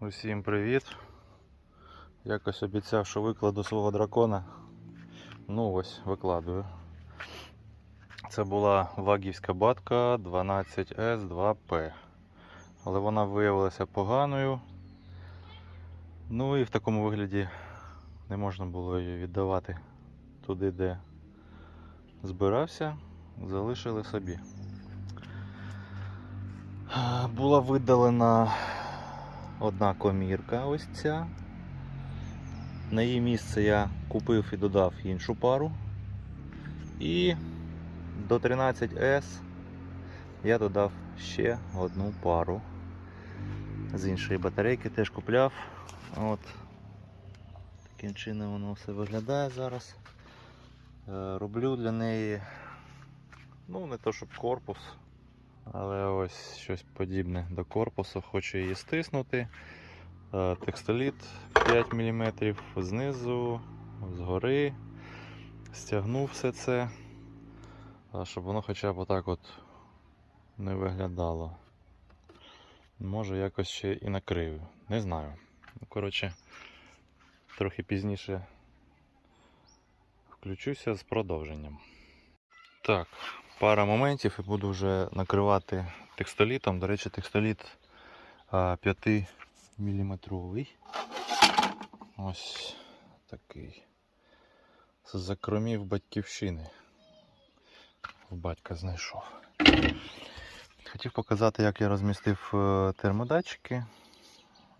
Усім привіт. Якось обіцяв, що викладу свого дракона. Ну ось, викладую. Це була вагівська батка 12S2P. Але вона виявилася поганою. Ну і в такому вигляді не можна було її віддавати туди, де збирався. Залишили собі. Була видалена одна комірка ось ця. На її місце я купив і додав іншу пару. І до 13S я додав ще одну пару. З іншої батарейки теж купляв. От. Таким чином воно все виглядає зараз. Е, Роблю для неї, ну не то щоб корпус, але ось щось подібне до корпусу. Хочу її стиснути. Е, Текстоліт 5 мм знизу, згори. Стягнув все це, е, щоб воно хоча б отак от не виглядало. Може якось ще і накрию. Не знаю. Ну, коротше, трохи пізніше включуся з продовженням. Так, пара моментів і буду вже накривати текстолітом. До речі, текстоліт 5 мм. Ось такий. З закромів батьківщини. В батька знайшов. Хотів показати, як я розмістив е, термодатчики.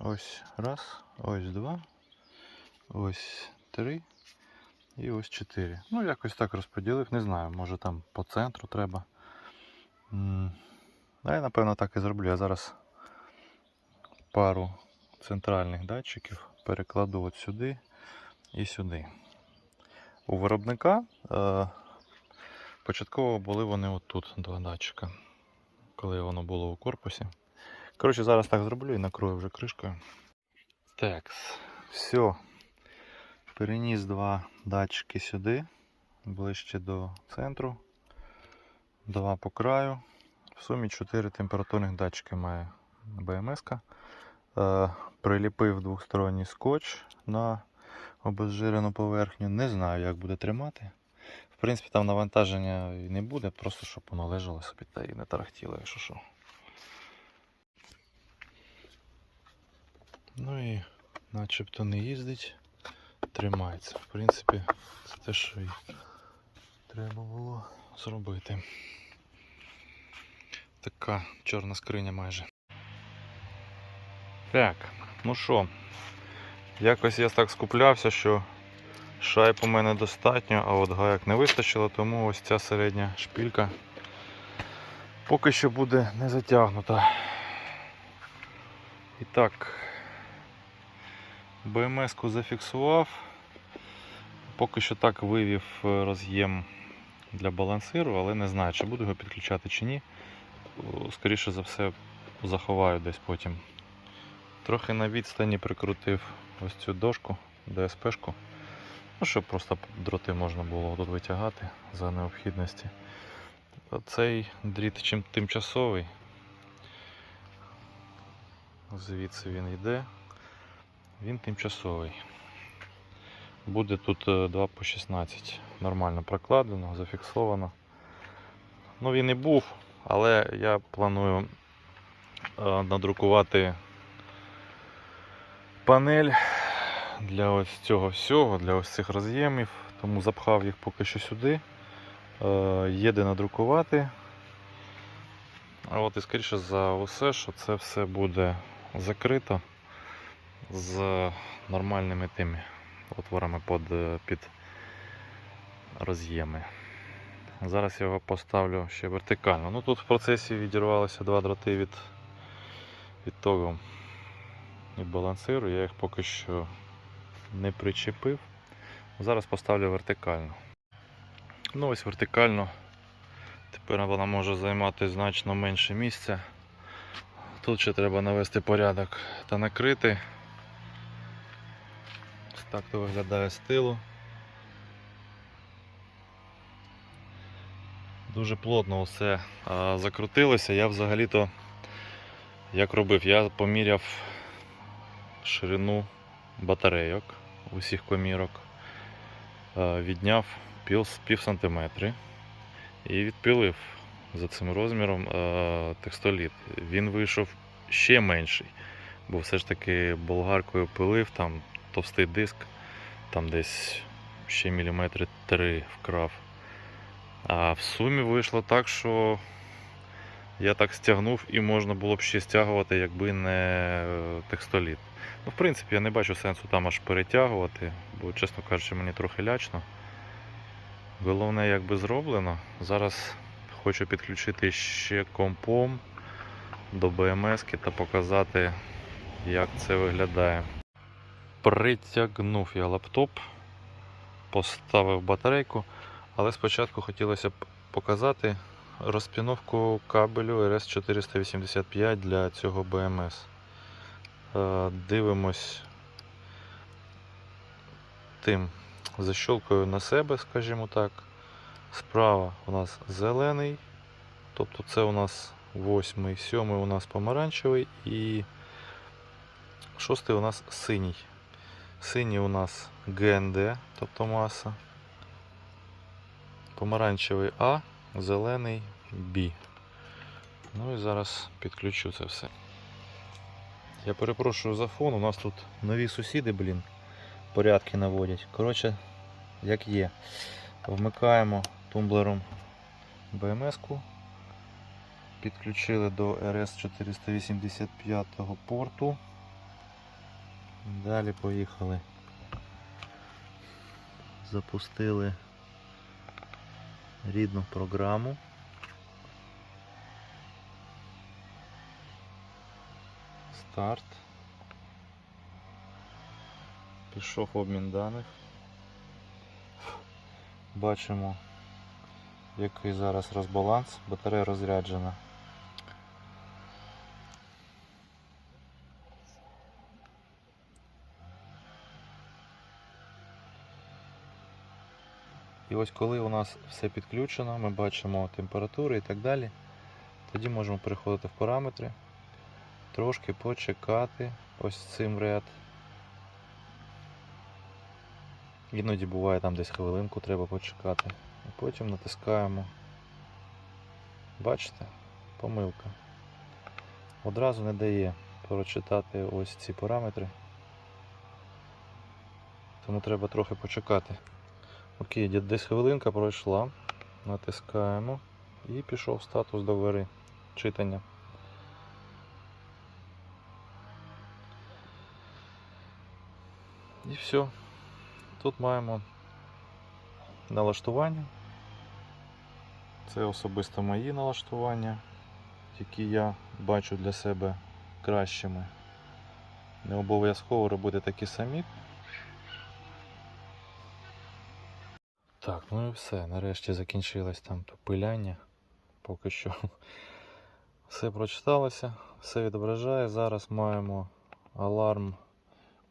Ось раз, ось два, ось три і ось чотири. Ну, якось так розподілив, не знаю, може там по центру треба. А я напевно так і зроблю. Я зараз пару центральних датчиків перекладу от сюди і сюди. У виробника е, початково були вони отут, два датчика, коли воно було у корпусі. Коротше, зараз так зроблю і накрою вже кришкою. Так, все. Переніс два датчики сюди, ближче до центру, два по краю. В сумі 4 температурних датчики має БМС. Е, приліпив двосторонній скотч на обезжирену поверхню. Не знаю, як буде тримати. В принципі, там навантаження і не буде, просто щоб воно лежало собі та і не тарахтіло, якщо що. Ну і начебто не їздить, тримається. В принципі, це те, що і треба було зробити. Така чорна скриня майже. Так, ну що, якось я так скуплявся, що шайб у мене достатньо, а от гаяк не вистачило, тому ось ця середня шпілька поки що буде не затягнута. І так, БМС-ку зафіксував. Поки що так вивів е, роз'єм для балансиру, але не знаю, чи буду його підключати чи ні. Скоріше за все, заховаю десь потім. Трохи на відстані прикрутив ось цю дошку ДСП-шку. Ну, щоб просто дроти можна було тут витягати за необхідності. Цей дріт чим тимчасовий. Звідси він йде. Він тимчасовий. Буде тут е, 2 по 16. Нормально прокладено, зафіксовано. Ну він і був, але я планую е, надрукувати панель для ось цього всього, для ось цих роз'ємів, тому запхав їх поки що сюди. Е, Є де надрукувати. А от і скоріше за усе, що це все буде закрито з нормальними тими отворами під, під роз'єми. Зараз я його поставлю ще вертикально. Ну тут в процесі відірвалися два дроти від, від того від балансиру, я їх поки що не причепив. Зараз поставлю вертикально. Ну ось вертикально. Тепер вона може займати значно менше місця. Тут ще треба навести порядок та накрити. Так то виглядає з тилу. Дуже плотно все закрутилося. Я взагалі-то як робив, я поміряв ширину батарейок усіх комірок, відняв пів, пів сантиметри і відпилив за цим розміром текстоліт. Він вийшов ще менший, бо все ж таки болгаркою пилив, там товстий диск, там десь ще міліметри три вкрав. А в сумі вийшло так, що я так стягнув і можна було б ще стягувати, якби не е, текстоліт. Ну, в принципі, я не бачу сенсу там аж перетягувати, бо, чесно кажучи, мені трохи лячно. Головне, якби зроблено. Зараз хочу підключити ще компом до BMS та показати, як це виглядає. Притягнув я лаптоп, поставив батарейку, але спочатку хотілося б показати розпіновку кабелю RS485 для цього BMS. Е, Дивимось тим защолкою на себе, скажімо так. Справа у нас зелений, тобто це у нас восьмий, сьомий у нас помаранчевий і шостий у нас синій. Синій у нас ГНД, тобто маса. Помаранчевий А, зелений Б. Ну і зараз підключу це все. Я перепрошую за фон, у нас тут нові сусіди, блін, порядки наводять. Коротше, як є. Вмикаємо тумблером BMS-ку. Підключили до RS485 порту. Далі поїхали. Запустили рідну програму. Старт. Пішов обмін даних. Бачимо, який зараз розбаланс, батарея розряджена. І ось коли у нас все підключено, ми бачимо температури і так далі, тоді можемо переходити в параметри, трошки почекати ось цим ряд. Іноді буває там десь хвилинку треба почекати. І потім натискаємо. Бачите? Помилка. Одразу не дає прочитати ось ці параметри. Тому треба трохи почекати. Окей, десь хвилинка пройшла. Натискаємо і пішов статус до читання. І все. Тут маємо налаштування. Це особисто мої налаштування, які я бачу для себе кращими. Не обов'язково робити такі самі. Так, ну і все. Нарешті закінчилось там то пиляння. Поки що все прочиталося, все відображає. Зараз маємо аларм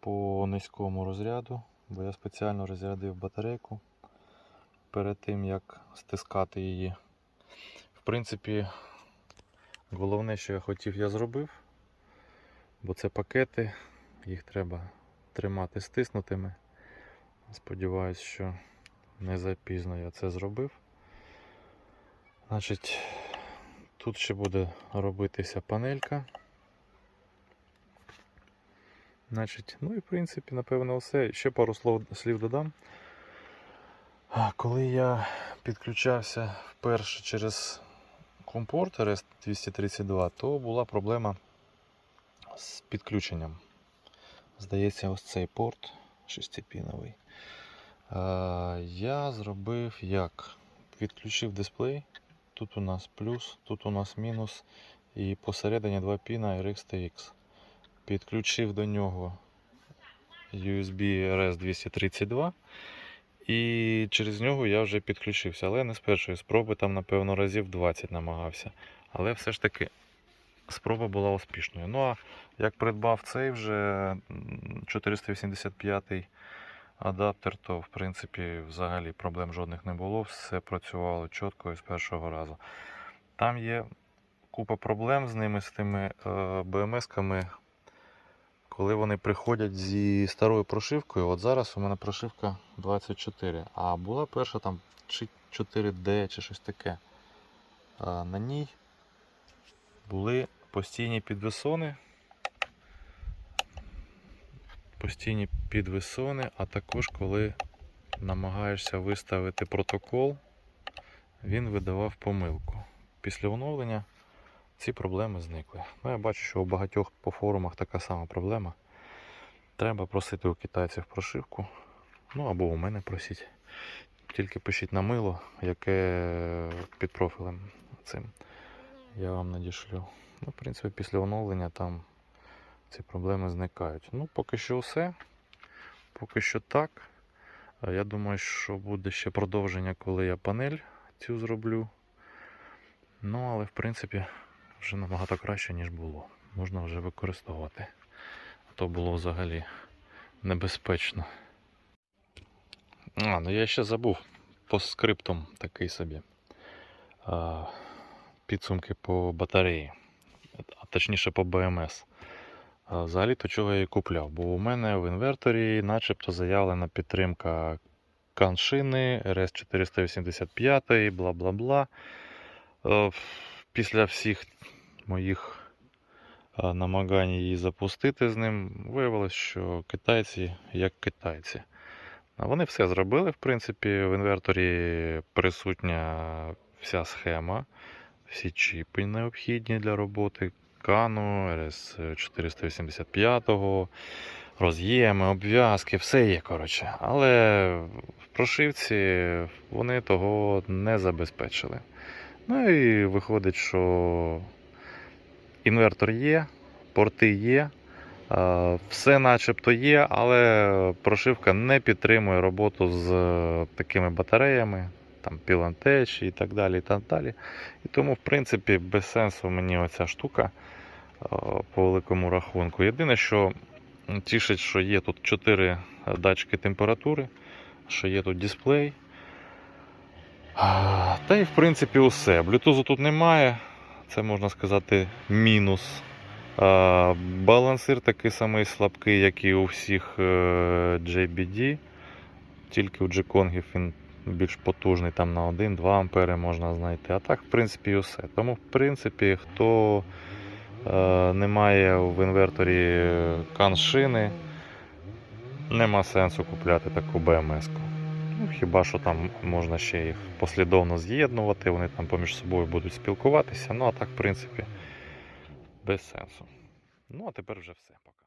по низькому розряду, бо я спеціально розрядив батарейку перед тим, як стискати її. В принципі, головне, що я хотів, я зробив, бо це пакети, їх треба тримати стиснутими. Сподіваюсь, що не запізно я це зробив. Значить, тут ще буде робитися панелька. Значить, ну і в принципі, напевно, все. Ще пару слов, слів додам. Коли я підключався вперше через компорт RS232, то була проблема з підключенням. Здається, ось цей порт шестипіновий. Я зробив як? Відключив дисплей. Тут у нас плюс, тут у нас мінус. І посередині два піна RX TX. Підключив до нього USB RS232. І через нього я вже підключився, але не з першої спроби, там, напевно, разів 20 намагався. Але все ж таки спроба була успішною. Ну а як придбав цей вже м, 485 адаптер, то в принципі взагалі проблем жодних не було, все працювало чітко і з першого разу. Там є купа проблем з ними, з тими е, BMS-ками. коли вони приходять зі старою прошивкою. От зараз у мене прошивка 24, а була перша там чи 4D чи щось таке. А на ній були постійні підвисони. Постійні підвисони, а також коли намагаєшся виставити протокол, він видавав помилку. Після оновлення ці проблеми зникли. Ну, я бачу, що у багатьох по форумах така сама проблема. Треба просити у китайців прошивку. Ну або у мене просіть. Тільки пишіть на мило, яке під профілем цим. Я вам надішлю. Ну, в принципі, після оновлення там ці проблеми зникають. Ну, поки що все. Поки що так. Я думаю, що буде ще продовження, коли я панель цю зроблю. Ну, але в принципі вже набагато краще, ніж було. Можна вже використовувати. А то було взагалі небезпечно. А, ну я ще забув по скриптам такий собі. Підсумки по батареї, а точніше по БМС. А, Взагалі то чого я її купляв, бо у мене в інверторі начебто заявлена підтримка каншини RS485, бла бла бла. Е, Після всіх моїх е, намагань її запустити з ним, виявилось, що китайці як китайці. Вони все зробили, в принципі, в інверторі присутня вся схема, всі чіпи необхідні для роботи. Кану, RS485, роз'єми, обв'язки, все є, коротше. Але в прошивці вони того не забезпечили. Ну і виходить, що інвертор є, порти є, все начебто є, але прошивка не підтримує роботу з такими батареями, там Pilanteч і так далі. І так далі. І тому, в принципі, без сенсу мені оця штука е, по великому рахунку. Єдине, що тішить, що є тут 4 датчики температури, що є тут дисплей. Та й в принципі усе. Блютузу тут немає. Це можна сказати мінус. Балансир такий самий слабкий, як і у всіх е, JBD. Тільки у G-Kong він більш потужний, там на 1-2 ампери можна знайти. А так, в принципі, і усе. Тому, в принципі, хто е, не має в інверторі каншини, нема сенсу купляти таку BMS-ку. Ну, хіба що там можна ще їх послідовно з'єднувати, вони там поміж собою будуть спілкуватися. Ну а так, в принципі, без сенсу. Ну, а тепер вже все. Пока.